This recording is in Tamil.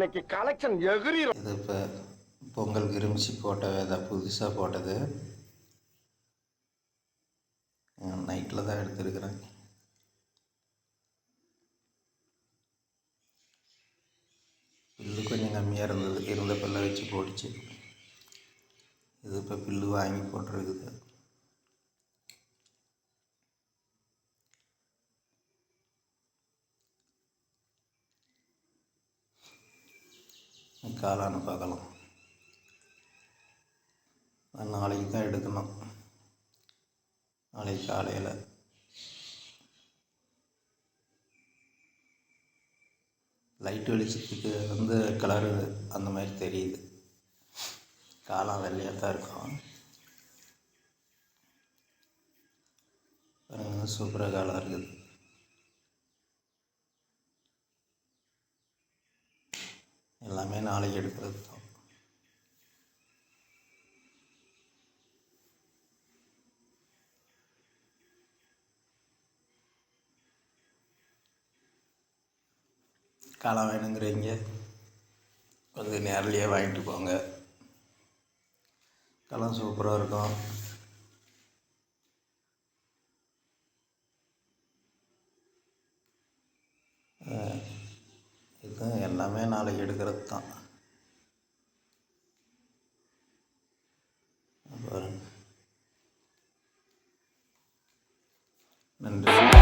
இன்னைக்கு கலெக்ஷன் எகிரிரும். இது இப்போ பொங்கல் கிருமிச்சி போட்ட விதை புதுசாக போட்டது. நைட்டில் தான் எடுத்துருக்குறேன். பில்லு கொஞ்சம் கம்மியாக இருந்தது இருந்த பில்லை வச்சு போட்டுச்சு. இது இப்போ பில்லு வாங்கி போட்டிருக்குது. காளான பார்க்கலாம். நாளைக்கு தான் எடுக்கணும். நாளைக்கு காலையில். லைட் வெளிச்சத்துக்கு வந்து கலரு அந்த மாதிரி தெரியுது. காளான் வெள்ளையாக தான் இருக்கும். சூப்பராக காலம் இருக்குது? எல்லாமே நாளைக்கு எடுக்கிறது தான். காளான் வேணுங்கிறீங்க வந்து நேர்லேயே வாங்கிட்டு போங்க. காலம் சூப்பராக இருக்கும் அஹ் இது எல்லாமே நாளைக்கு எடுக்கிறது தான். பாருங்க நன்றி.